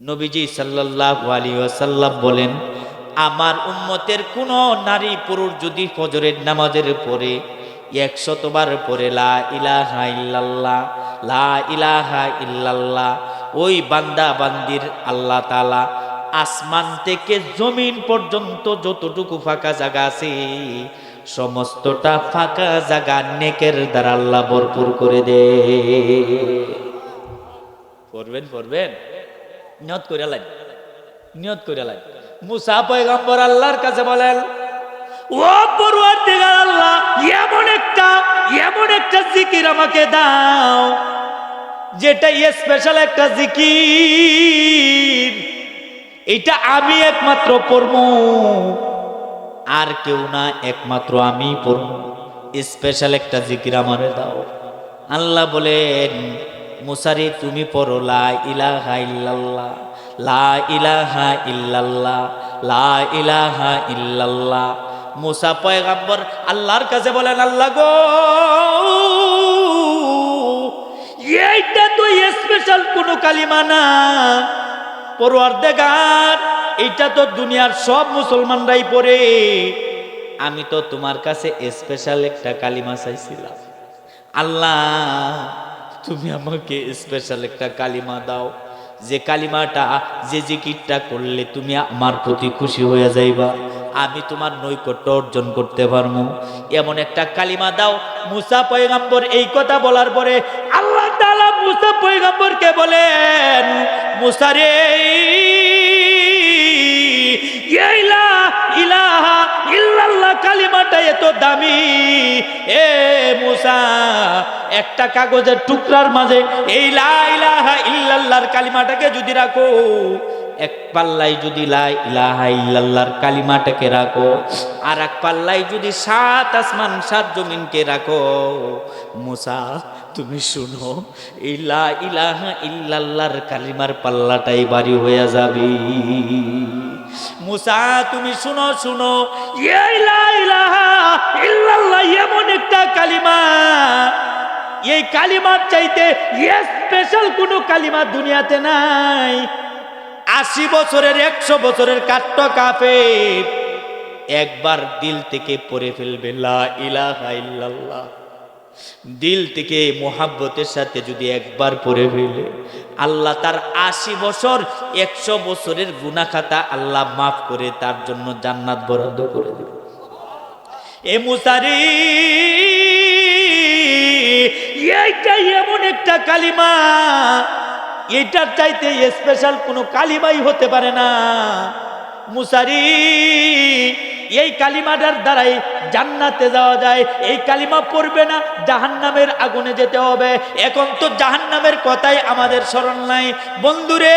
নবীজি আলাইহি ওয়াসাল্লাম বলেন, আমার উম্মতের কোন নারী পুরুষ যদি ফজরের নামাজের পরে একশতবার পরে লা ইলাহা ইলাহা ওই বান্দা বান্দির আল্লাহ তালা আসমান থেকে জমিন পর্যন্ত যতটুকু ফাঁকা জায়গা আছে, সমস্তটা ফাঁকা জায়গা নেকের দ্বারা আল্লাহ ভরপুর করে দে। পড়বেন পড়বেন? নিয়ত করে লাইন নিয়ত করে লাইন মুসা পয়গম্বর আল্লাহর কাছে বলেন, ও আল্লাহ, এমন একটা এমন একটা জিকির আমাকে দাও, যেটা স্পেশাল একটা জিকির। আমি একমাত্র আর কেউ না একমাত্র আমি পড়ব স্পেশাল একটা জিকির আমারে দাও। আল্লাহ বলেন মুসারি, তুমি পড়ো, লা ইলাহা ইল্লাল্লাহ, লা ইলাহা ইল্লাল্লাহ, লা ইলাহা ইল্লাল্লাহ। মুসা পয়গাম্বর আল্লাহর কাছে বলেন, আল্লাহ গো, এইটা তো স্পেশাল কোনো কালিমা না। পড়ুয়ার দেগার এইটা তো দুনিয়ার সব মুসলমানরাই পড়ে। আমি তো তোমার কাছে স্পেশাল একটা কালিমা চাইছিলাম। আল্লাহ তুমি আমাকে স্পেশাল একটা কালিমা দাও। যে কালিমাটা, যে জিকিরটা করলে তুমি আমার প্রতি খুশি হয়ে যাইবা। আমি তোমার নৈকট্য অর্জন করতে পারব। এমন একটা কালিমা দাও, মুসা পয়গাম্বর এই কথা বলার পরে আল্লাহ তাআলা মুসা পয়গাম্বরকে বলেন, মুসা রে ইলা ইলাহা ইল্লাল্লাহ, কালিমাটা এত দামি। এ মুসা, একটা কাগজের টুকরার মাঝে এই লা ইলাহা ইল্লাল্লাহর কালিমাটাকে যদি রাখো, এক পাল্লাই যদি লা ইলাহা ইল্লাল্লাহর কালিমাটাকে রাখো, আর এক পাল্লাই যদি সাত আসমান, সাত জমিনকে রাখো, মুসা, তুমি শুনো, এই লা ইলাহা ইল্লাল্লাহর কালিমার পাল্লাটাই বাড়ি হয়ে যাবে। মুসা তুমি শুনো শুনো। এমন একটা কালিমা। এই কালিমার চাইতে স্পেশাল কোনো কালিমা দুনিয়াতে নাই। আশি বছরের একশো বছরের কাট্ট কাফে একবার দিল থেকে পড়ে ফেলবে লা ইলাহা ইল্লাল্লাহ। দিল থেকে মোহাব্বতের সাথে যদি একবার পড়ে ফেলে, আল্লাহ তার আশি বছর, একশো বছরের গুনাখাতা আল্লাহ মাফ করে তার জন্য জান্নাত বরাদ্দ করে দেবে এ মুসারি এইটাই এমন একটা কালিমা, এটার চাইতে স্পেশাল কোনো কালিমাই হতে পারে না। মুসারি, এই কালিমাটার দ্বারাই জান্নাতে যাওয়া যায়, এই কালিমা পড়বে না, জাহান্নামের আগুনে যেতে হবে। এখন তো জাহান্নামের কথাই আমাদের স্মরণ নাই। বন্ধুরে,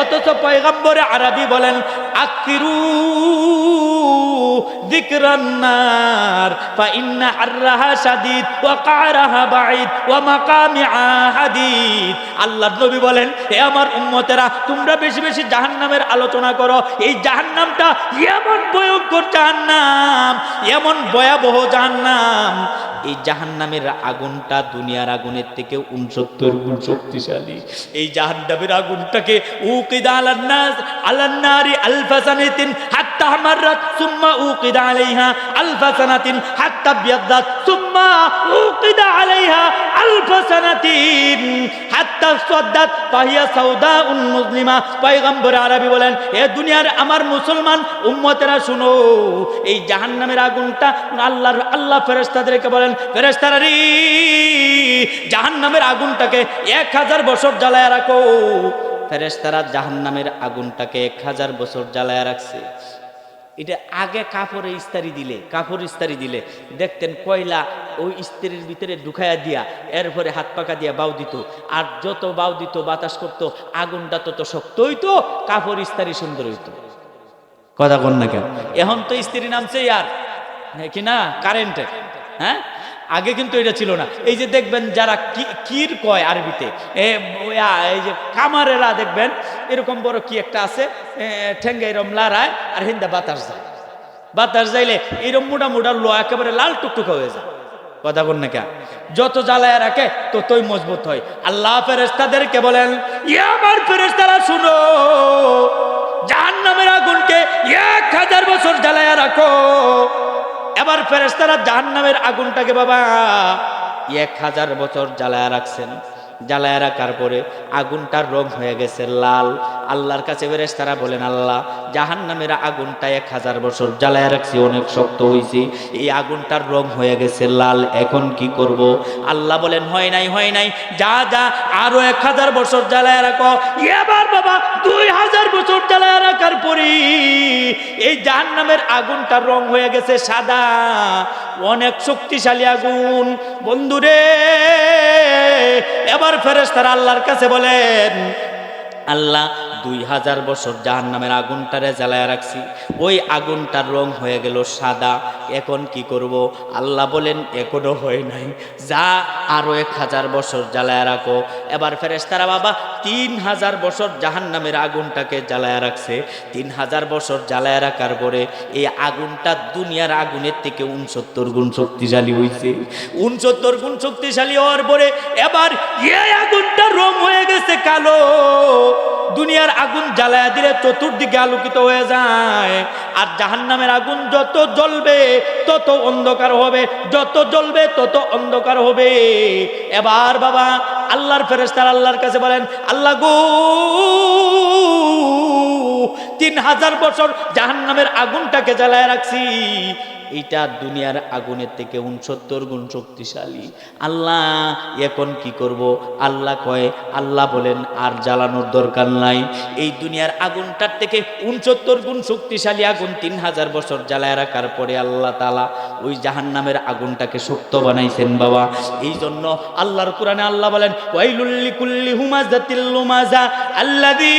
অথচ পয়গাম্বরে আরবি বলেন, আকিরু বেশি বেশি জাহান্নামের আলোচনা করো। এই জাহান্নামটা এমন ভয়ঙ্কর জাহান্নাম এমন ভয়াবহ জাহান্নাম। এই জাহান্নামের আগুনটা দুনিয়ার আগুনের থেকে উনসত্তর গুণ শক্তিশালী। এই জাহান্নামের আগুনটাকে উকিদা আলান্নাস আলান্নারি আলফাসানিতিন হাত্তা হামাররাত, সুম্মা উকিদা আলাইহা আলফাসানাতিন হাত্তা সুম্মা আমার মুসলমান উম্মতেরা শুনো, এই জাহান্নামের আগুনটা আল্লাহর, আল্লাহ ফেরেশতাদেরকে বলেন, ফেরেশতারা রে, জাহান্নামের আগুনটাকে এক হাজার বছর জ্বালায় রাখো। ফেরেশতারা জাহান্নামের আগুনটাকে এক হাজার বছর জ্বালায় রাখছে। এটা আগে কাপড়ে ইস্তারি দিলে কাপড় ইস্তারি দিলে। দেখতেন কয়লা ওই ইস্ত্রির ভিতরে ঢুকাইয়া দিয়া, এরপরে হাত পাকা দিয়া বাউ দিত। আর যত বাউ দিত, বাতাস করতো, আগুনটা তত শক্ত হইতো কাপড় ইস্তারি সুন্দর হইতো। কথা কন না কেন? এখন তো স্ত্রী নামছে আর। কি না? কারেন্টে হ্যাঁ? আগে কিন্তু এটা ছিল না। এই যে দেখবেন যারা কির কয় আরবিতে এই যে কামারেরা দেখবেন এরকম বড় কি একটা আছে এ, ঠেঙ্গে এরম লাড়ায় আর হিন্দা বাতাস যায়। বাতাস যাইলে এরম মোটা মোটা লো একেবারে লাল টুকটুকা হয়ে যায়। কথা বল না যত জ্বালায় রাখে ততই মজবুত হয়। আল্লাহ ফেরেস্তাদেরকে বলেন ইয়া ফেরেস্তারা শুনো জাহান্নামের আগুনকে এক হাজার বছর জ্বালায় রাখো। এবার ফেরেস্তারা জাহান্নামের আগুনটাকে বাবা এক হাজার বছর জ্বালায় রাখছেন। জ্বালায় রাখার পরে আগুনটার রং হয়ে গেছে লাল। আল্লাহর কাছে বেরেস তারা বলেন, আল্লাহ জাহান নামের আগুনটা এক হাজার বছর জ্বালায় রাখছি, অনেক শক্ত হয়েছে এই আগুনটার রং হয়ে গেছে লাল, এখন কি করব? আল্লাহ বলেন, হয় নাই হয় নাই। যা যা, আরও এক হাজার বছর জ্বালায় রাখো। এবার বাবা, দুই হাজার বছর জ্বালায় রাখার পরে এই জাহান নামের আগুনটার রং হয়ে গেছে সাদা। অনেক শক্তিশালী আগুন। বন্ধুরে এবার ফেরেশতারা আল্লাহর কাছে বলেন আল্লাহ দুই হাজার বছর জাহান নামের আগুনটারে জ্বালায় রাখছি। ওই আগুনটার রং হয়ে গেল সাদা। এখন কি করব? আল্লাহ বলেন, এখনও হয় নাই। যা আরও এক হাজার বছর জ্বালায় রাখো। এবার ফেরেশতারা, বাবা, তিন হাজার বছর জাহান নামের আগুনটাকে জ্বালায় রাখছে। তিন হাজার বছর জ্বালায় রাখার পরে এই আগুনটা দুনিয়ার আগুনের থেকে উনসত্তর গুণ শক্তিশালী হয়েছে উনসত্তর গুণ শক্তিশালী হওয়ার পরে এবার এই আগুনটা রং হয়ে গেছে কালো। দুনিয়ার আগুন জ্বালায়া দিলে চতুর্দিকে আলোকিত হয়ে যায়। আর জাহান্নামের আগুন যত জ্বলবে, তত অন্ধকার হবে। যত জ্বলবে, তত অন্ধকার হবে। এবার বাবা, আল্লাহর ফেরেস্তার আল্লাহর কাছে বলেন, আল্লাহ গো, তিন হাজার বছর জাহান্নামের আগুনটাকে জ্বালায় রাখছি। এটা দুনিয়ার আগুনের থেকে উনসত্তর গুণ শক্তিশালী। আল্লাহ এখন কি করব? আল্লাহ কয়, আল্লাহ বলেন, আর জ্বালানোর দরকার নাই। এই দুনিয়ার আগুনটার থেকে উনসত্তর গুণ শক্তিশালী আগুন তিন হাজার বছর জ্বালায় রাখার পরে আল্লাহ তালা ওই জাহান্নামের আগুনটাকে শক্ত বানাইছেন বাবা। এই জন্য আল্লাহর কোরআনে আল্লাহ বলেন ওয়াইলুল্লি কুল্লি হুমাজাতিল লুমাজা আল্লাযী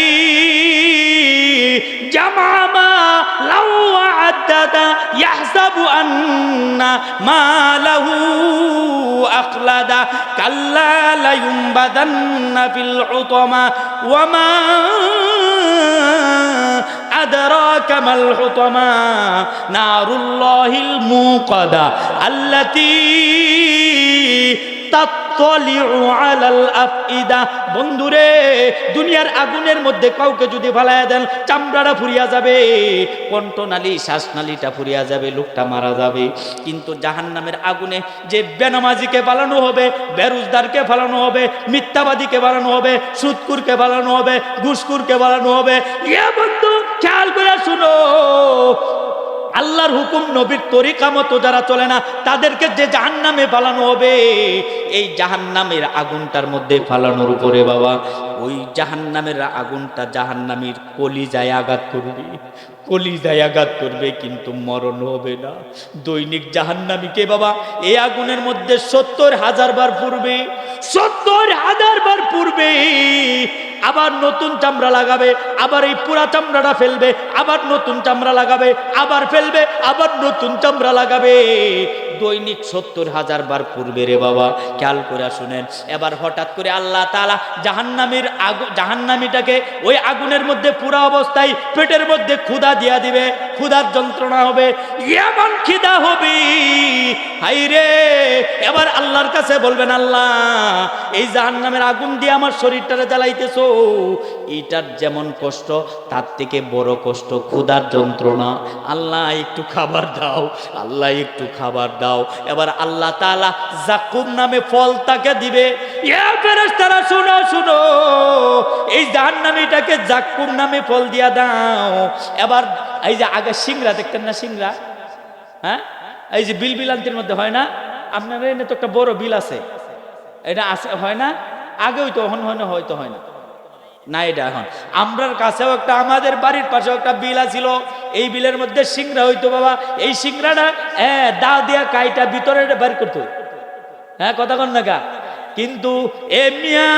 জামা تردد يحسب أن ما له أخلد. كلا لينبذن في الحطمة. وما أدراك ما الحطمة؟ نار الله الموقدة. التي বন্ধুরে, দুনিয়ার আগুনের মধ্যে কাউকে যদি ফালায়া দেন, চামড়াটা ফুরিয়া যাবে, কণ্ঠনালী, শ্বাসনালীটা ফুরিয়া যাবে, লোকটা মারা যাবে। কিন্তু জাহান্নামের আগুনে যে বেনামাজিকে পালানো হবে, বেরোজদারকে ফালানো হবে, মিথ্যাবাদীকে বানানো হবে, সুৎকুরকে বানানো হবে ঘুসকুরকে বানানো হবে ইয়া বন্ধু, খেয়াল করে শুনো আল্লাহর হুকুম নবীর তরিকা মতো যারা চলে না, তাদেরকে যে জাহান্নামে ফালানো হবে, এই জাহান্নামের আগুনটার মধ্যে ফালানোর উপরে বাবা, ওই জাহান্নামের আগুনটা জাহান্নামীর কলিজায় আঘাত করবে, কলিজায় আঘাত করবে, কিন্তু মরণ হবে না। দৈনিক জাহান্নামীকে বাবা? এই আগুনের মধ্যে সত্তর হাজার বার পূর্বে সত্তর হাজার বার পূর্বে আবার নতুন চামড়া লাগাবে, আবার এই পুরা চামড়াটা ফেলবে, আবার নতুন চামড়া লাগাবে, আবার ফেলবে, আবার নতুন চামড়া লাগাবে। দৈনিক সত্তর হাজার বার পূর্বে রে বাবা, খেয়াল করে শুনেন। এবার হঠাৎ করে আল্লাহ তালা জাহান্নামীর আগু জাহান্নামীটাকে ওই আগুনের মধ্যে পুরা অবস্থায় পেটের মধ্যে ক্ষুধা দিয়া দিবে, ক্ষুধার যন্ত্রণা হবে। এমন খিদা হবে। হাই রে, এবার আল্লাহর কাছে বলবেন, আল্লাহ, এই জাহান্নামের আগুন দিয়ে আমার শরীরটারে জ্বালাইতেছো। এইটার যেমন কষ্ট, তার থেকে বড় কষ্ট ক্ষুধার যন্ত্রণা। আল্লাহ, একটু খাবার দাও, আল্লাহ, একটু খাবার দাও। এবার আল্লাহ তাআলা জাকুম নামে ফল তাকে দিবে। ফেরেশতারা, শুনো শুনো। এই জাহান্নামীটাকে জাকুম নামে ফল দিয়া দাও। এবার এই যে আগে সিংড়া দেখতেন না সিংড়া? হ্যাঁ? এই যে বিল বিলান্তির মধ্যে হয় না? আপনার এনে তো একটা বড় বিল আছে। এটা আছে, হয় না? আগে হইতো হন হয় না, হয়তো হয় না। না এটা এখন। আমরার কাছেও একটা, আমাদের বাড়ির পাশেও একটা বিল আছিল। এই বিলের মধ্যে সিংড়া হইতো বাবা। এই সিংড়াটা হ্যাঁ দা দিয়া কাইটা ভিতরে বের করতো। হ্যাঁ কথা কন না গা কিন্তু এ মিয়া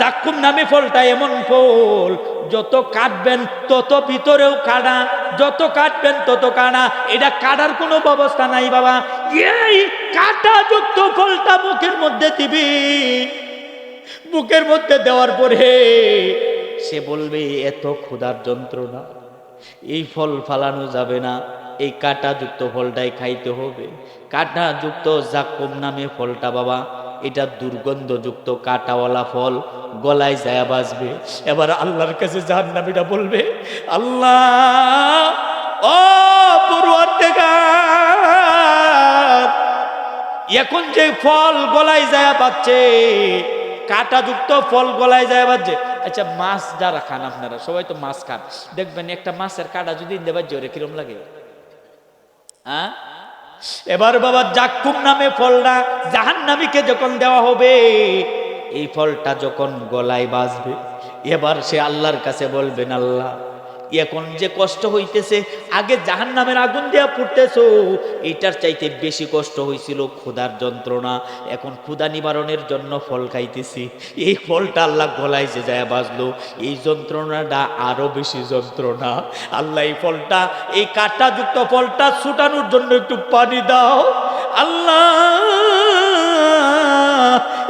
জাকুম নামে ফলটা এমন ফল, যত কাটবেন তত ভিতরেও কাটা, যত কাটবেন তত কাটা। এটা কাটার কোনো ব্যবস্থা নাই বাবা। এই কাটা যুক্ত ফলটা মুখের মধ্যে দিবি। বুকের মধ্যে দেওয়ার পরে সে বলবে, এত ক্ষুধার যন্ত্রণা, এই ফল ফালানো যাবে না, এই কাঁটাযুক্ত ফলটাই খাইতে হবে। কাঁটাযুক্ত জাকুম নামে ফলটা বাবা, এটা দুর্গন্ধযুক্ত কাঁটাওয়ালা ফল, গলায় যায় বাজবে। এবার আল্লাহর কাছে জাহান্নামীরা বলবে, আল্লাহ, ও এখন যে ফল গলায় যায় পাচ্ছে কাঁটাযুক্ত ফল গলায় যায় বাজছে আচ্ছা মাছ যারা খান আপনারা, সবাই তো মাছ খান। দেখবেন একটা মাছের কাঁটা যদি ইন্দে বাজছে ওরে কিরম লাগে? হ্যাঁ? এবার বাবা জাক্কুম নামে ফলটা জাহান নামীকে যখন দেওয়া হবে, এই ফলটা যখন গলায় বাজবে, এবার সে আল্লাহর কাছে বলবেন, আল্লাহ এখন যে কষ্ট হইতেছে, আগে জাহান নামের আগুন দেওয়া পড়তেছো, এটার চাইতে বেশি কষ্ট হয়েছিল ক্ষুধার যন্ত্রণা। এখন ক্ষুধা নিবারণের জন্য ফল খাইতেছি। এই ফলটা আল্লাহ গলায় যে যায় বাজলো, এই যন্ত্রণাটা আরও বেশি যন্ত্রণা। আল্লাহ এই ফলটা, এই কাঁটাযুক্ত ফলটা ছুটানোর জন্য একটু পানি দাও। আল্লাহ,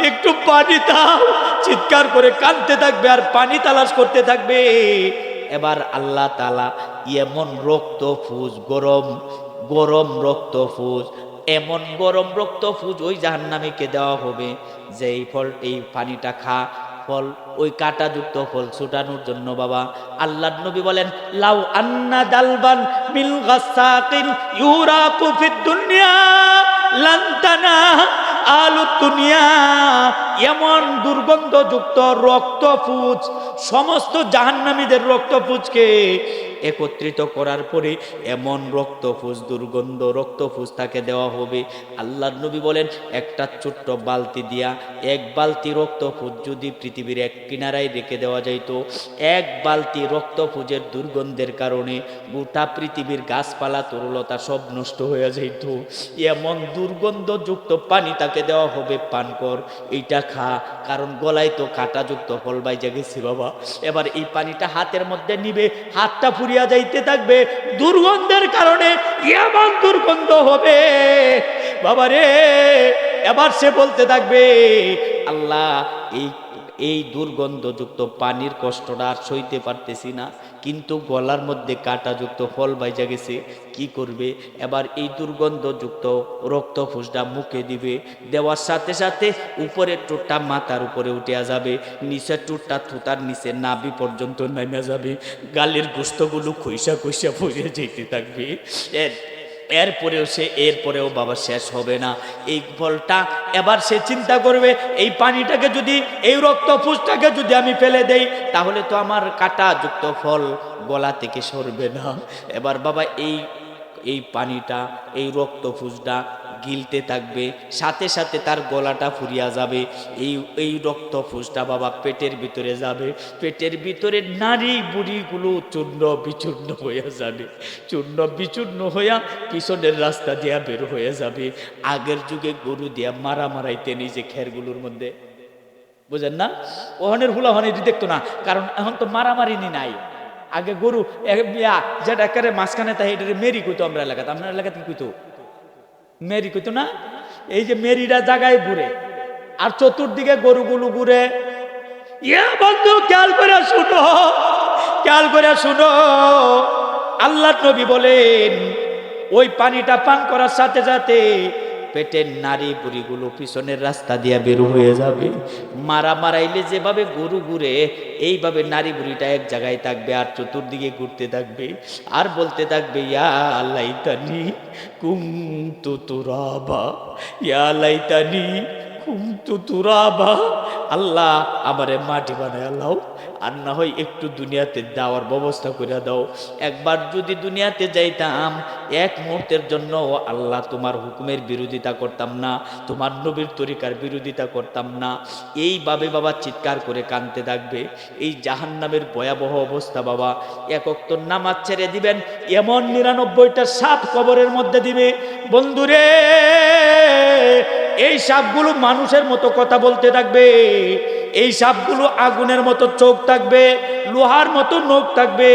একটু পানি দাও। চিৎকার করে কাঁদতে থাকবে আর পানি তালাশ করতে থাকবে। এবার আল্লাহ তালা এমন রক্ত ফুজ গরম গরম রক্ত ফুজ এমন গরম রক্ত ফুজ ওই জাহান্নামীকে দেওয়া হবে যে এই ফল, এই পানিটা খা। ফল, ওই কাঁটাযুক্ত ফল ছুটানোর জন্য বাবা আল্লাহ নবী বলেন, লাউ আন্না দালবান মিল গাসাকিন ইউরাকু ফিদ দুনিয়া লান্তানা দুনিয়া এমন দুর্গন্ধযুক্ত রক্তফুজ সমস্ত জাহান্নামীদের রক্তপুজকে একত্রিত করার পরে এমন রক্তফুজ দুর্গন্ধ রক্তফুজ তাকে দেওয়া হবে। আল্লাহ নবী বলেন, একটা ছোট্ট বালতি দিয়া এক বালতি রক্তফুজ যদি পৃথিবীর এক কিনারায় রেখে দেওয়া যাইতো, এক বালতি রক্তফুজের দুর্গন্ধের কারণে গোটা পৃথিবীর গাছপালা, তরুলতা সব নষ্ট হয়ে যাইত। এমন দুর্গন্ধযুক্ত পানি তাকে দেওয়া হবে পান কর এইটা খা, কারণ গলায় তো কাঁটাযুক্ত ফল বাইজে গেছি বাবা। এবার এই পানিটা হাতের মধ্যে নিবে, হাতটা ফুরিয়া যাইতে থাকবে, দুর্গন্ধের কারণে এমন দুর্গন্ধ হবে। বাবা রে, এবার সে বলতে থাকবে, আল্লাহ, এই এই দুর্গন্ধযুক্ত পানির কষ্টটা আর সইতে পারতেছি না। কিন্তু গলার মধ্যে কাঁটাযুক্ত ফল বাইজা গেছে, কি করবে? এবার এই দুর্গন্ধযুক্ত রক্ত ফুসটা মুখে দিবে, দেওয়ার সাথে সাথে উপরের টুটটা মাথার উপরে উঠে যাবে, নিচের টুটটা থুতার নিচে নাবি পর্যন্ত নেমে যাবে, গালের গোস্তগুলো খৈসা খৈসা পড়ে যেতে থাকবে। এরপরেও সে, এরপরেও বাবা শেষ হবে না। এই ফলটা এবার সে চিন্তা করবে, এই পানিটাকে যদি, এই রক্ত ফুসটাকে যদি আমি ফেলে দেই, তাহলে তো আমার কাটা যুক্ত ফল গলা থেকে সরবে না। এবার বাবা এই এই পানিটা, এই রক্ত ফুসটা গিলতে থাকবে, সাথে সাথে তার গলাটা ফুরিয়া যাবে। এই এই রক্ত ফুসটা বাবা পেটের ভিতরে যাবে। পেটের ভিতরে নারী বুড়িগুলো চূর্ণ বিচূর্ণ হয়ে যাবে। চূর্ণ বিচূর্ণ হইয়া পিছনের রাস্তা দিয়া বের হয়ে যাবে। আগের যুগে গরু দিয়া মারা মারাইতে নিজে খেরগুলোর মধ্যে। বুঝেন না? ওহনের হুলা হনের দেখতো না, কারণ এখন তো মারামারিনি নাই। আগে গরু যেটা মাঝখানে তাই এটা মেরি কইতো আমরা এলাকাতে। আপনার এলাকাতে কইতো? মেরি কইতো না? এই যে মেরিরা জায়গায় ঘুরে, আর চতুর্দিকে গরুগুলো ঘুরে। ইয়া বন্ধু, খেয়াল করে শুনো, খেয়াল করে শুনো। আল্লাহ নবী বলেন, ওই পানিটা পান করার সাথে সাথে পেটের নারী বুড়িগুলো পিছনের রাস্তা দিয়া বের হয়ে যাবে। মারা মারাইলে যেভাবে গরু ঘুরে, এইভাবে নারী বুড়িটা এক জায়গায় থাকবে আর চতুর্দিকে ঘুরতে থাকবে। আর বলতে থাকবে, ইয়া লাইতানি কুমতু তুরাবা, ইয়া লাইতানি কুমতু তুরাবা, আল্লাহ আমারে মাটি বানায় আল্লাহ। আর না হয় একটু দুনিয়াতে যাওয়ার ব্যবস্থা করে দাও। একবার যদি দুনিয়াতে যাইতাম, এক মুহূর্তের জন্য আল্লাহ তোমার হুকুমের বিরোধিতা করতাম না, তোমার নবীর তরিকার বিরোধিতা করতাম না। এইভাবে বাবা চিৎকার করে কানতে থাকবে। এই জাহান্নামের ভয়াবহ অবস্থা বাবা। একক নামাজ ছেড়ে দিবেন, এমন নিরানব্বইটা সাপ কবরের মধ্যে দিবে। বন্ধুরে, এই সাপগুলো মানুষের মতো কথা বলতে থাকবে। এই সাপগুলো আগুনের মতো চোখ থাকবে লোহার মতো নখ থাকবে।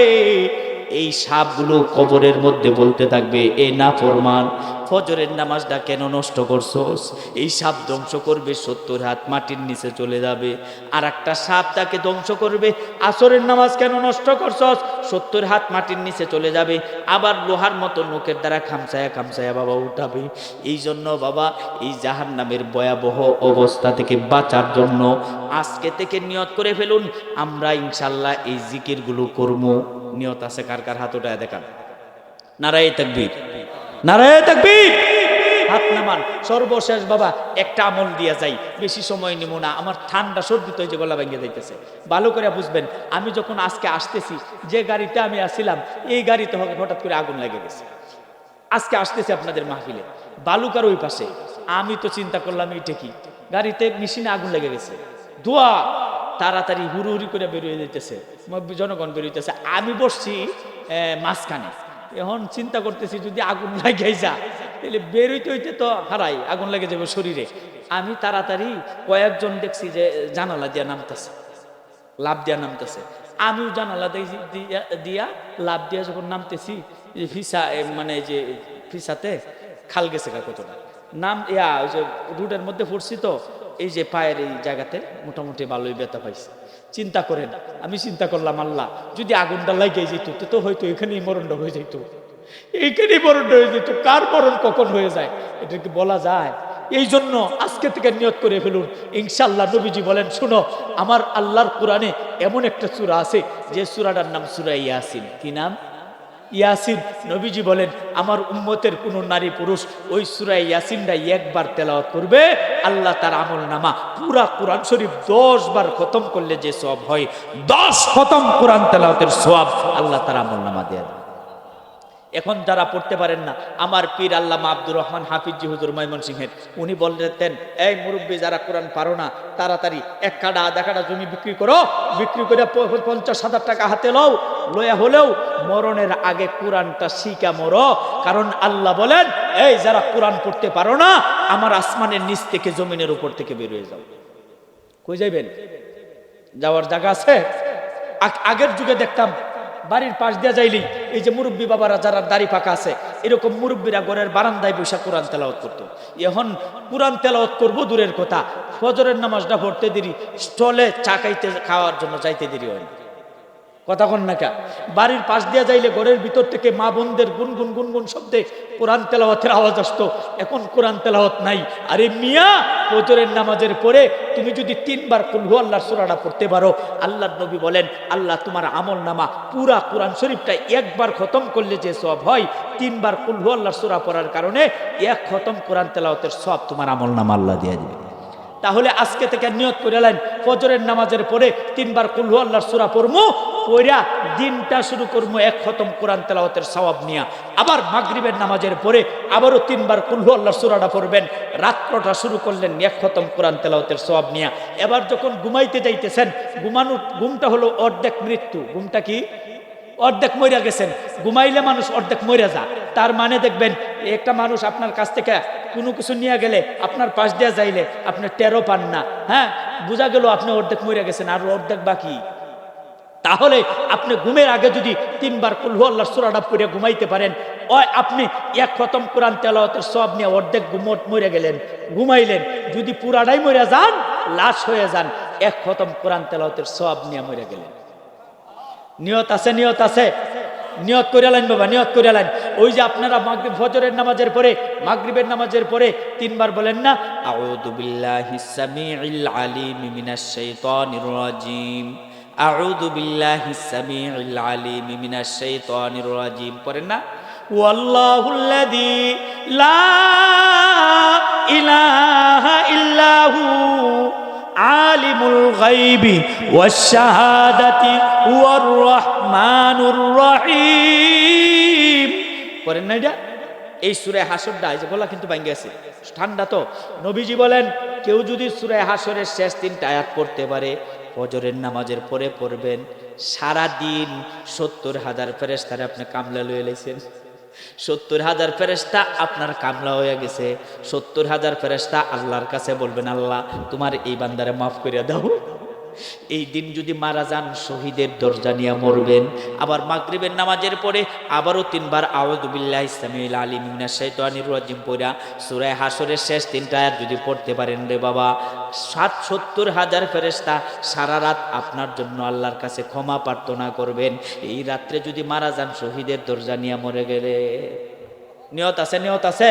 এই সাপগুলো কবরের মধ্যে বলতে থাকবে, এ না ফরমান ফজরের নামাজটা কেন নষ্ট করছোস? এই সাপ ধ্বংস করবে, সত্তর হাত মাটির নিচে চলে যাবে। আর একটা সাপ তাকে ধ্বংস করবে, আসরের নামাজ কেন নষ্ট করছস? সত্তর হাত মাটির নিচে চলে যাবে, আবার লোহার মতো নোকের দ্বারা খামসায়া খামসায়া বাবা উঠাবে। এই জন্য বাবা, এই জাহান নামের ভয়াবহ অবস্থা থেকে বাঁচার জন্য আজকে থেকে নিয়ত করে ফেলুন, আমরা ইনশাল্লাহ এই জিকিরগুলো করব। নিয়ত আছে কার কার হাত ওটায় দেখান। নারায় তাকবীর। নারায় তাকবীর। হাত নামান। সর্বশেষ বাবা একটা আমল দিয়া যাই। বেশি সময় নিব না। আমার ঠান্ডা সর্দি তো যে গলা ভেঙে যাইতেছে। ভালো করে বুঝবেন আমি যখন আজকে আসতেছি যে গাড়িতে আমি আসছিলাম এই গাড়িতে হঠাৎ করে আগুন লেগে গেছে। আজকে আসতেছি আপনাদের মাহফিলে। বালুকার ওই পাশে। আমি তো চিন্তা করলাম এইটা কি? গাড়িতে মেশিনে আগুন লেগে গেছে। ধোয়া তাড়াতাড়ি হুড়ু হুড়ি করে বেরিয়ে যেতেছে জনগণ বেরিয়েছে আমি বসছি মাঝখানে। এখন চিন্তা করতেছি, যদি আগুন লাগে যা, তাহলে বেরোইতে হইতে তো হারাই, আগুন লেগে যাবে শরীরে। আমি তাড়াতাড়ি কয়েকজন দেখছি যে জানালা দিয়া নামতেছে লাভ দিয়া নামতেছে। আমিও জানালা দিয়ে লাভ দিয়া যখন নামতেছি যে ফিসা মানে যে ফিসাতে খাল গেছে গা কতটা। নাম, ইয়া, ওই যে রুটের মধ্যে পড়ছি তো এই যে পায়ের এই জায়গাতে মোটামুটি ভালোই ব্যথা পাইছে। চিন্তা করেন আমি চিন্তা করলাম, আল্লাহ, যদি আগুনটা লাগে যেত তো হয়তো এখানেই মরণটা হয়ে যেত এইখানেই মরণটা হয়ে যেত কার মরণ কখন হয়ে যায়? এটা কি বলা যায়? এই জন্য আজকে থেকে নিয়ত করে ফেলুন। ইনশাল্লাহ নবীজি বলেন, শুনো, আমার আল্লাহর কোরআনে এমন একটা সূরা আছে, যে সূরাটার নাম সূরা ইয়াসিন। কি নাম? ইয়াসিন, নবীজি বলেন, আমার উম্মতের কোন নারী পুরুষ ওই সুরাই ইয়াসিনটা একবার তেলাওয়াত করবে, আল্লাহ তার আমল নামা পুরা কোরআন শরীফ দশ বার খতম করলে যে সব হয়, দশ খতম কোরআন তেলাওয়াতের সব আল্লাহ তার আমল নামা দিয়ে। এখন যারা পড়তে পারেন না, আমার পীর আল্লামা আব্দুর রহমান হাফিজি হুজুর ময়মন সিংহের উনি বলতেন, এই মুরব্বী যারা কোরআন পারো না, তাড়াতাড়ি এক কাটা, আধা কাটা জমি বিক্রি করো, বিক্রি করে পঞ্চাশ হাজার টাকা হাতে লও, লয়া হলেও মরণের আগে কোরআনটা শিকা মরো। কারণ আল্লাহ বলেন, এই যারা কোরআন পড়তে পারো না, আমার আসমানের নিচ থেকে জমিনের উপর থেকে বেরিয়ে যাও। কই যাইবেন? যাওয়ার জায়গা আছে? আগের যুগে দেখতাম বাড়ির পাশ দিয়ে যাইলি, এই যে মুরব্বী বাবারা যারা দাড়ি পাকা আছে, এরকম মুরব্বীরা ঘরের বারান্দায় বসে কোরআন তেলাওয়াত করত। এখন কোরআন তেলাওয়াত করব দূরের কথা, ফজরের নামাজটা পড়তে দেরি, স্টলে চা খাইতে, খাওয়ার জন্য যাইতে দেরি হয় কথা কন না কা বাড়ির পাশ দিয়ে যাইলে ঘরের ভিতর থেকে মা বোনদের গুনগুন গুনগুন শব্দে কোরআন তেলাওয়াতের আওয়াজ আসতো। এখন কোরআন তেলাওয়াত নাই। আরে মিয়া, ফজরের নামাজের পরে তুমি যদি তিনবার কুলহু আল্লাহর সূরাটা পড়তে পারো, আল্লাহর নবী বলেন, আল্লাহ তোমার আমল নামা পুরা কোরআন শরীফটা একবার খতম করলে যে সব হয়, তিনবার কুলহু আল্লাহর সূরা পড়ার কারণে এক খতম কোরআন তেলাওয়াতের সব তোমার আমল নামা আল্লাহ দিয়ে দিবে। তাহলে আজকে থেকে নিয়ত করে লাইন ফজরের নামাজের পরে তিনবার কুল্লু আল্লাহর সূরা পড়মু পড়া দিনটা শুরু করব এক খতম কোরআন তেলাওয়াতের সওয়াব নিয়া। আবার মাগরিবের নামাজের পরে আবারও তিনবার কুল্লু আল্লাহর সূরাটা পড়বেন রাত্রটা শুরু করলেন এক খতম কোরআন তেলাওয়াতের সওয়াব নিয়া। এবার যখন ঘুমাইতে যাইতেছেন, ঘুমানোর ঘুমটা হলো অর্ধেক মৃত্যু। ঘুমটা কি? অর্ধেক মরিয়া গেছেন। ঘুমাইলে মানুষ অর্ধেক মরিয়া যা তার মানে দেখবেন, একটা মানুষ আপনার কাছ থেকে কোনো কিছু নিয়ে গেলে আপনার পাশ দিয়ে যাইলে আপনি টেরো পান না। হ্যাঁ? বোঝা গেল আপনি অর্ধেক মরিয়া গেছেন, আর অর্ধেক বাকি। তাহলে আপনি ঘুমের আগে যদি তিনবার কুলহু আল্লাহ সুরাটা পড়ে ঘুমাইতে পারেন, ওই আপনি এক খতম কোরআন তেলাওয়াতের সব নিয়ে অর্ধেক ঘুমট মরে গেলেন। ঘুমাইলেন, যদি পুরাটাই মরে যান, লাশ হয়ে যান, এক খতম কোরআন তেলাওয়াতের সব নিয়ে মরে গেলেন। নিয়ত আছে নিয়ত আছে। নিয়ত করে লাইন বাবা, নিয়ত করে লাইন। ওই যে আপনারা মাগরিব, ফজরের নামাজের পরে, মাগরিবের নামাজের পরে তিনবার বলেন না, আউযু বিল্লাহিস সামিউল আলিম মিনাশ শাইতানির রাজিম। আউযু বিল্লাহিস সামিউল আলিম মিনাশ শাইতানির রাজিম। পড়েন না ওয়াল্লাহুল্লাযী লা ইলাহা ইল্লাহু আলিমুল গাইবি ওয়াশ-শাহাদাতি হুয়ার রহমানুর রহিম পড়েন না এটা? এই সূরা হাসরটা এই গলা কিন্তু ভাঙ্গে আছে ঠান্ডা তো। নবীজি বলেন, কেউ যদি সূরা হাসরের শেষ তিনটা আয়াত পড়তে পারে, ফজরের নামাজের পরে পড়বেন। সারা দিন সত্তর হাজার ফেরেস্তারে আপনি কামলা লয়ে লাইছেন সত্তর হাজার ফেরেস্তা আপনার কামলা হয়ে গেছে। সত্তর হাজার ফেরেস্তা আল্লাহর কাছে বলবেন, আল্লাহ, তোমার এই বান্দারে মাফ করিয়া দাও। এই দিন যদি মারা যান, শহীদের দরজা নিয়ে মরবেন। আবার মাগরিবের নামাজের পরে আবারও তিনবার আওয়াজুবিল্লাহ ইসলামিল আলী মিনা শৈতানির রাজিম সুরায় হাসরের শেষ তিনটা আয়াত যদি পড়তে পারেন রে বাবা সাত সত্তর হাজার ফেরেস্তা সারা রাত আপনার জন্য আল্লাহর কাছে ক্ষমা প্রার্থনা করবেন। এই রাত্রে যদি মারা যান, শহীদের দরজা নিয়ে মরে গেলে। নিয়ত আছে নিয়ত আছে।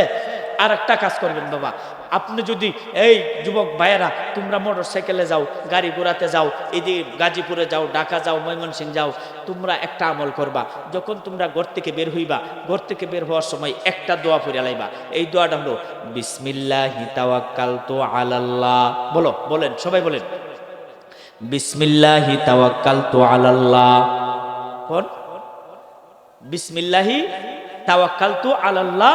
আর একটা কাজ করবেন বাবা আপনি যদি, এই যুবক ভাইয়েরা, তোমরা মোটর সাইকেলে যাও, গাড়ি ঘোড়াতে যাও, এদিকে গাজীপুরে যাও, ঢাকা যাও ময়মনসিং যাও, তোমরা একটা আমল করবা। যখন তোমরা ঘর থেকে বের হইবা, ঘর থেকে বের হওয়ার সময় একটা দোয়া পড়ে লাইবা। এই দোয়াটা হলো, বিসমিল্লাহি তাওয়াক্কালতু আলাল্লাহ। বলো, বলেন, সবাই বলেন, বিসমিল্লাহি তাওয়াক্কালতু আলাল্লাহ। কোন? বিসমিল্লাহি তাওয়াক্কালতু আলাল্লাহ।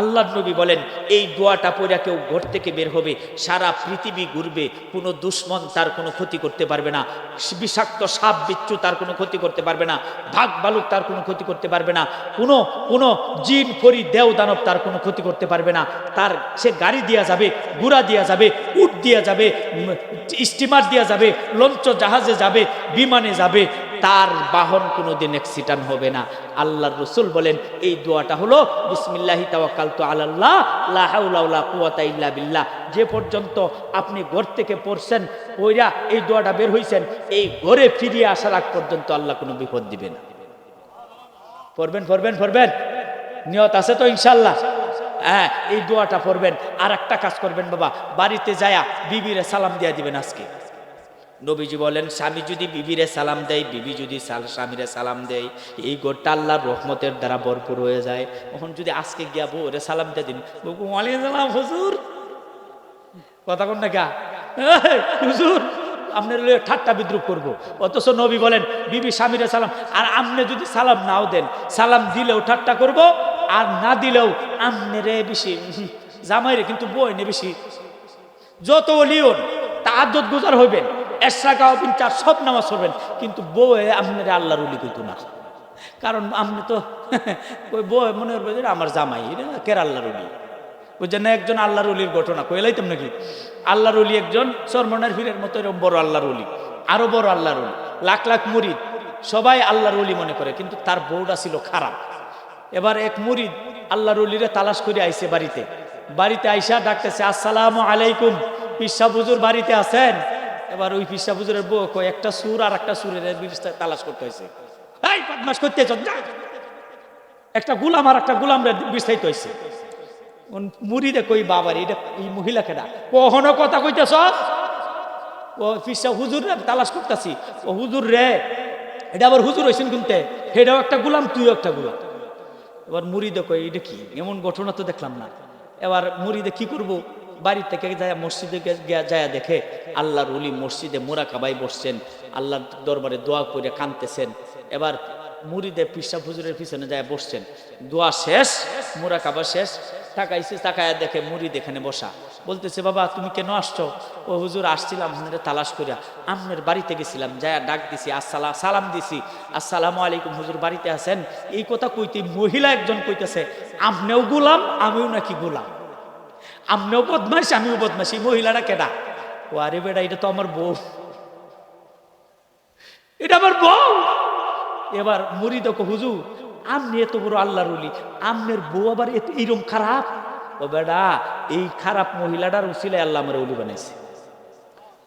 আল্লাহ নবী বলেন, এই দোয়াটা পড়া কেউ ঘর থেকে বের হবে, সারা পৃথিবী ঘুরবে, কোনো দুশ্মন তার কোনো ক্ষতি করতে পারবে না, বিষাক্ত সাপ, বিচ্ছু তার কোনো ক্ষতি করতে পারবে না ভাগ বালুক তার কোনো ক্ষতি করতে পারবে না, কোনো কোনো জিন ফরি দেও, দানব তার কোনো ক্ষতি করতে পারবে না, তার, সে গাড়ি দেওয়া যাবে গুড়া দেওয়া যাবে, উট দেওয়া যাবে স্টিমার দেওয়া যাবে, লঞ্চ জাহাজে যাবে, বিমানে যাবে তার বাহন কোনোদিন অ্যাক্সিডেন্ট হবে না। আল্লাহর রসুল বলেন, এই দোয়াটা হলো, বিসমিল্লাহি তাওয়াক্কালতু আলাল্লাহ, লা হাওলা ওয়ালা কুওয়াতা ইল্লা বিল্লাহ। যে পর্যন্ত আপনি ঘর থেকে পড়ছেন পইরা এই দোয়াটা বের হইছেন, এই ঘরে ফিরিয়ে আসার আগ পর্যন্ত আল্লাহ কোনো বিপদ দিবে না। পড়বেন পড়বেন পড়বেন। নিয়ত আছে তো ইনশাল্লাহ হ্যাঁ এই দোয়াটা পড়বেন। আর একটা কাজ করবেন বাবা, বাড়িতে যায়া বিবিরে সালাম দিয়া দিবেন আজকে। নবীজি বলেন, স্বামী যদি বিবিরে সালাম দেয়, বিবি যদি স্বামীরে সালাম দেয়, এই গোটা আল্লাহর রহমতের দ্বারা ভরপুর হয়ে যায়। তখন যদি আজকে গিয়া বউরে সালাম দিয়ে দিন বউ সালাম, হুজুর। কথা কোন না হুজুর, আপনার ঠাট্টা বিদ্রুপ করব। অথচ নবী বলেন, বিবি স্বামীরে সালাম, আর আপনি যদি সালাম নাও দেন, সালাম দিলেও ঠাট্টা করব, আর না দিলেও আমনে রে বেশি, জামাইরে কিন্তু বই নে বেশি। যত লিওন তা আদত গুজার হইবেন। এসরা গাওয়াবিন চার সব নামাজ পড়বেন। কিন্তু বউ আপনার আল্লাহর উলি কইতো না। কারণ আপনি তো ওই বউ মনে করবে যে আমার জামাই কের আল্লাহর উলি বুঝছেন না একজন আল্লাহর উলির ঘটনা কইলাইতাম নাকি? আল্লাহর উলি একজন সরমনের ফিরের মতো এরকম বড় আল্লাহর উলি আরও বড় আল্লাহর উলি লাখ লাখ মুরিদ, সবাই আল্লাহর উলি মনে করে, কিন্তু তার বউটা ছিল খারাপ। এবার এক মুরিদ আল্লাহর উলিরে তালাশ করে আইছে বাড়িতে। বাড়িতে আইসা ডাকতেছে, আসসালামু আলাইকুম। পিসা বুজুর বাড়িতে আছেন? এবার ওই পিসা বুজুরের বউ কয়, একটা সুর আর একটা সুরের তালাশ করতে হয়েছে। এই বদমাস করতে যা। একটা গুলাম আর একটা গুলাম রে বিস্তারিত হয়েছে। মুড়িদে কই, বাবার, এটা এই মহিলাকে না কখনো কথা কইতেছ? ও পিসা হুজুর রে তালাশ করতেছি। ও হুজুর রে এটা আবার হুজুর হয়েছেন কিন্তু সেটাও একটা গুলাম, তুইও একটা গুলাম। এবার মুড়িদে কই এটা কি? এমন ঘটনা তো দেখলাম না। এবার মুড়িদে কি করব? বাড়ি থেকে যায়, মসজিদে যায় দেখে আল্লাহর উলি মসজিদে মোরা কাবাই বসছেন, আল্লাহর দরবারে দোয়া করে কানতেছেন এবার মুড়িদে পিসা হুজুরের পিছনে যায় বসছেন। দোয়া শেষ মোরা কাবা শেষ তাকাইছে তাকায় দেখে মুড়িদ এখানে বসা। বলতেছে, বাবা, তুমি কেন আসছো? ও হুজুর, আসছিলাম আপনাদের তালাশ করিয়া আমনের বাড়িতে গেছিলাম, যায় ডাক দিছি আসসালাম সালাম দিছি। আসসালামু আলাইকুম হুজুর, বাড়িতে আছেন? এই কথা কইতে মহিলা একজন কইতেছে আপনিও গোলাম, আমিও নাকি গোলাম। আমনেও বদমাস আমিও বদমাস এই মহিলাটা কেডা? ও আরে বেডা, এটা তো আমার বউ। এটা আমার বউ। এবার মুড়ি দেখো, হুজুর, আমনি এত বড় আল্লাহর উলি আমনের বউ আবার এত এইরকম খারাপ? ও বেডা, এই খারাপ মহিলাটার উচিলে আল্লাহ আমার উলি বানাইছে।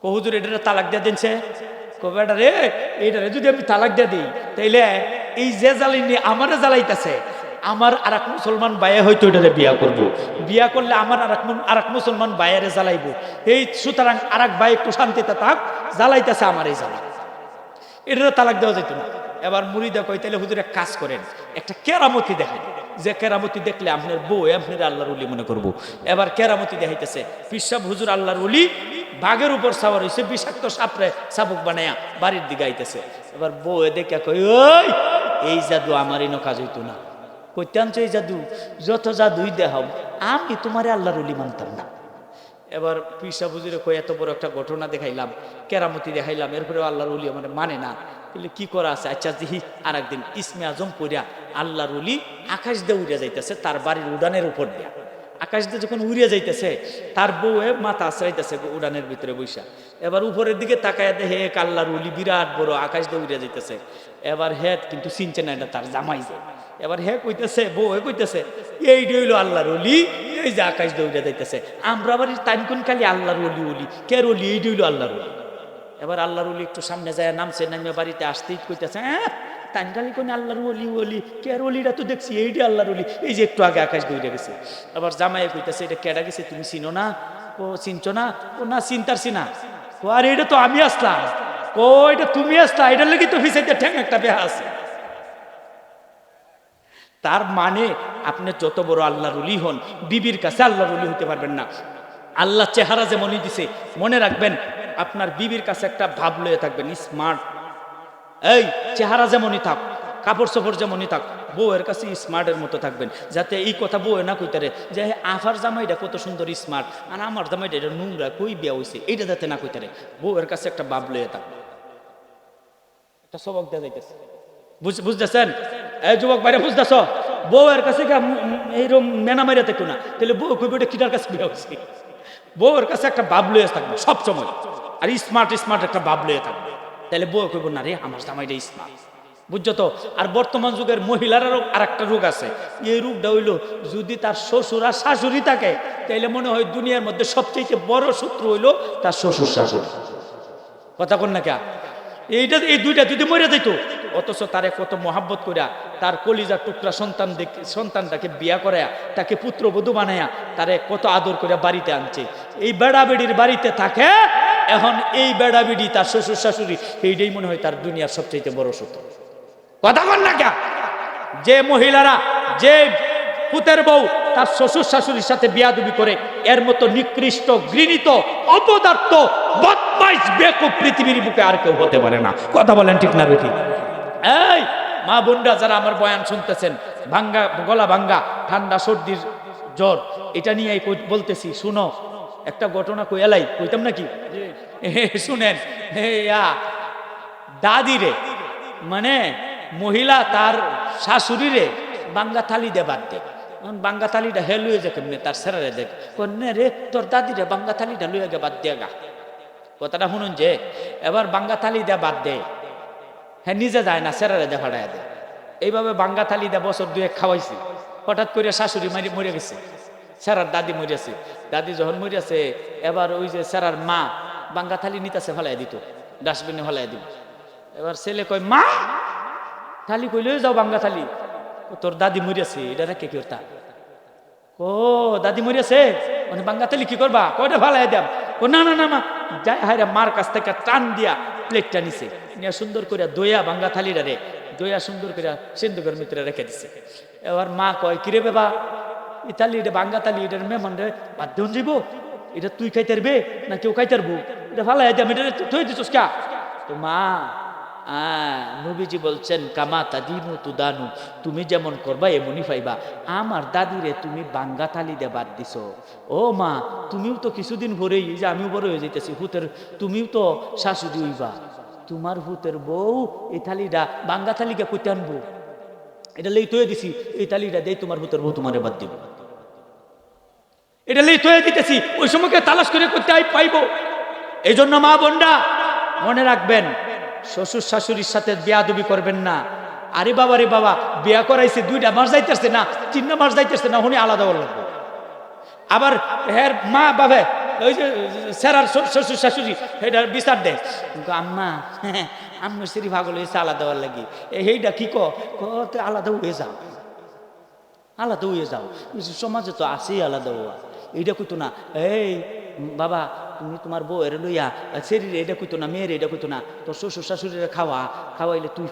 কো হুজুর এটা তালাক দিয়ে দিনছে? কো বেটা রে এইটা যদি আমি তালাক দিয়ে দিই, তাইলে এই যে জ্বালাইনি আমারে জ্বালাইতেছে আমার আর এক মুসলমান বায়ে হয়তো এটারে বিয়া করব। বিয়া করলে আমার আর এক আর এক মুসলমান বায়ারে জ্বালাইবো। এই সুতরাং আর এক ভাই একটু শান্তিতে থাক, জ্বালাইতেছে আমার এই জ্বালা। এটা তালাক দেওয়া যেত না। এবার মুড়িদা কই তাহলে হুজুর এক কাজ করেন, একটা কেরামতি দেখেন। যে কেরামতি দেখলে আপনার বউ আপনার আল্লাহর উলি মনে করব। এবার কেরামতি দেখাইতেছে পিসাব হুজুর আল্লাহর উলি বাঘের উপর সাওয়ার হয়েছে বিষাক্ত সাপরে সাবুক বানায়া বাড়ির দিকে আইতেছে। এবার বউ দেখে কই ওই, এই জাদু আমারই ন কাজ হইতো না। কইতে আনছো এই জাদু, যত জাদুই দেখাও, আমি তোমার আল্লাহর উলি মানতাম না। এবার পিসা বুঝিরে কই, এত বড় একটা ঘটনা দেখাইলাম, কেরামতি দেখাইলাম এরপরে আল্লাহর উলি আমার মানে না। বলে কি করা আছে? আচ্ছা দিহি আর একদিন ইসমে আজম পড়িয়া আল্লাহর উলি আকাশ দিয়ে উড়ে যাইতেছে, তার বাড়ির উড়ানের উপর দিয়া। আকাশ দিয়ে যখন উড়ে যাইতেছে, তার বউয়ে মাথা আশ্রাইতেছে উড়ানের ভিতরে বৈশা এবার উপরের দিকে তাকায় দেখে, এক আল্লাহর উলি বিরাট বড় আকাশ দিয়ে উড়ে যাইতেছে। এবার হে কিন্তু চিনছে না এটা তার জামাই যে। এবার হে কইতেছে, বউ হে কইতেছে, এই হইল আল্লাহর অলি এই যে আকাশ দিয়ে উড়ে যাইতেছে। আমরা আবার টাইম কোন খালি আল্লাহর অলি অলি কের অলি এই হইল আল্লাহর অলি এবার আল্লাহর অলি একটু সামনে যায়, নামছে নামে বাড়িতে আসতেই কইতেছে হ্যাঁ তানকালি কোন আল্লাহর অলি অলি কের অলিটা তো দেখছি এইটি আল্লাহর অলি এই যে একটু আগে আকাশ দৌড়ে গেছে। আবার জামাই কইতেছে, এটা কেডা গেছে, তুমি চিনো না? ও, চিনছো না? ও, না, চিন্তার চিনা। ও আর, এটা তো আমি আসলাম। ও এটা তুমি আসলা, এটার লেগে তো ফিসাইতে ঠ্যাং একটা বেহা আছে। তার মানে আপনি যত বড় আল্লাহর উলি হন, বিবির কাছে আল্লাহর উলি হতে পারবেন না। আল্লাহ চেহারা যেমনই দিছে, মনে রাখবেন আপনার বিবির কাছে একটা ভাব লয়ে থাকবেন স্মার্ট এই, চেহারা যেমনই থাক, কাপড় চোপড় যেমনই থাক, বউয়ের কাছে স্মার্টের মতো থাকবেন, যাতে এই কথা বউয়ে না কইতারে যে আফার জামাইটা কত সুন্দর স্মার্ট আর আমার জামাইটা এটা নোংরা কই বিয়া হইছে? এটা যাতে না কইতারে বউয়ের কাছে একটা ভাব লয়ে থাক। একটা সবক দেওয়া যাইতেছে বুঝ- বুঝতেছেন? এই যুবক বাইরে বুঝতেছ? বউয়ের কাছে এইরকম মেনা মারিয়া থাকো না। তাহলে বউ কইবে এটা কিটার কাছে বিয়ে হচ্ছে বউয়ের কাছে একটা বাব লয়ে থাকবে সব সময় আর স্মার্ট স্মার্ট একটা বাব লয়ে থাকবে। তাহলে বউ কইব, না রে, আমার জামাইটা স্মার্ট বুঝছ তো? আর বর্তমান যুগের মহিলারও আর একটা রোগ আছে। এই রোগটা হইল যদি তার শ্বশুর আর শাশুড়ি থাকে, তাহলে মনে হয় দুনিয়ার মধ্যে সবচেয়ে বড় শত্রু হইল তার শ্বশুর শাশুড়ি কথা কন না কে এইটা এই দুইটা যদি মরে যেত অথচ তারে কত মহাব্বত করিয়া তার কলিজার টুকরা সন্তান দেখে সন্তানটাকে বিয়া করায়া, তাকে পুত্রবধূ বানায়া তারে কত আদর করে বাড়িতে আনছে। এই বেড়া বেড়ির বাড়িতে থাকে, এখন এই বেড়া বেড়ি তার শ্বশুর শাশুড়ি, এইটাই মনে হয় তার দুনিয়ার সবচেয়ে বড় শত্রু। কথা কন না কে যে মহিলারা, যে পুতের বউ তার শ্বশুর শাশুড়ির সাথে বিয়াদুবি করে এর মতো নিকৃষ্ট, ঘৃণিত, অপদার্থ, বদমাইশ, বেকুব পৃথিবীর বুকে আর কেউ হতে পারে না। কথা বলেন ঠিক না বেঠি? এই, মা বোনরা যারা আমার বয়ান শুনতেছেন, ভাঙ্গা, গলা ভাঙ্গা, ঠান্ডা, সর্দির জ্বর, এটা নিয়ে বলতেছি, শুনো, একটা ঘটনা কই এলাই, কইতাম নাকি? শুনেন হে ইয়া, দাদি রে মানে মহিলা তার শাশুড়িরে বাঙ্গা থালি দে বাদ দে। এখন বাঙ্গা থালিটা হে লুয়ে যে কেমনে, তার সেরারে দেখ। কন্যা রে, তোর দাদি রে বাঙ্গা থালিটা লুয়ে গে বাদ দিয়ে গা। কথাটা শুনুন যে, এবার বাঙ্গা থালি দে বাদ দে। হ্যাঁ নিজে যায় না সেরারে দে ফাড়ায় দে। এইভাবে বাঙ্গা থালি দে বছর দুয়েক খাওয়াইছি। হঠাৎ করে শাশুড়ি মারি মরে গেছে। সেরার দাদি মরিয়াছে। দাদি যখন মরিয়াছে, এবার ওই যে সেরার মা বাঙ্গা থালি নিতেছে ফেলাই দিত, ডাস্টবিনে ফেলাই দিব এবার ছেলে কয়, মা থালি কইলে যাও বাঙ্গা থালি তোর দাদি মরিয়াছে এটা রেখে কি ওটা ও দাদি মরিয়াছে মানে বাঙ্গা থালি কি করবা? কয়টা ভালাই দাম ও না না না মা যাই হায় মার কাছ থেকে টান দিয়া প্লেটটা নিছে। নিয়ে সুন্দর করে দইয়া বাঙ্গা থালিটা রে দইয়া সুন্দর করে সিন্ধুকের মিত্রে রেখে দিছে। এবার মা কয়, কিরে বাবা, ইতালি এটা বাঙ্গা তালি এটার মেহমান রে, বাদ দেন যাইব? এটা তুই খাইতে পারবে না কেউ খাইতে পারব? এটা ভালো এটা তুই দিচ্ছিস কা? তো মা নবীজি বলছেন, কামা তাদিনু তুদানু তুমি যেমন করবা, এমনই পাইবা। আমার দাদিরে তুমি বাঙ্গা দে বাদ দিছ। ও মা, তুমিও তো কিছুদিন ভরেই যে আমিও বড় হয়ে যাইতেছি, হুতের, তুমিও তো শাশুড়ি হইবা। তোমার হুতের বউ এই থালিটা বাঙ্গা থালিকে কইতে আনব। এটা লেই তৈরি দিছি, এই তালিটা দেই তোমার হুতের বউ তোমারে বাদ দিব। এটা লেই তৈরি দিতেছি, ওই সময়কে তালাশ করে করতে পাইবো। এই জন্য মা বোনরা মনে রাখবেন শ্বশুর শাশুড়ির সাথে বিয়াদবি করবেন না। আরে বাবা, রে বাবা, বিয়া করাইছে, দুইটা মাস যাইতেছে না, তিনটা মাস যাইতেছে না, হুনি আলাদা লাগবে। আবার হের মা বাবে, ওই যে স্যারার শ্বশুর শাশুড়ি সেটার বিচার দেয়। আম্মা, আম্মু শ্রী ভাগল হয়েছে আলাদা হওয়ার লাগি। এ সেইটা কি কত আলাদা হয়ে যাও। আলাদা হয়ে যাও। সমাজে তো আছেই আলাদা হওয়া। এইটা কইতো না, এই বাবা, তুমি তোমার বউয়ের লইয়া শরীরে এটা কইতো না, মেয়ের এটা কইতো না, তোর শ্বশুর শাশুড়িরা খাওয়া, খাওয়াইলে তুই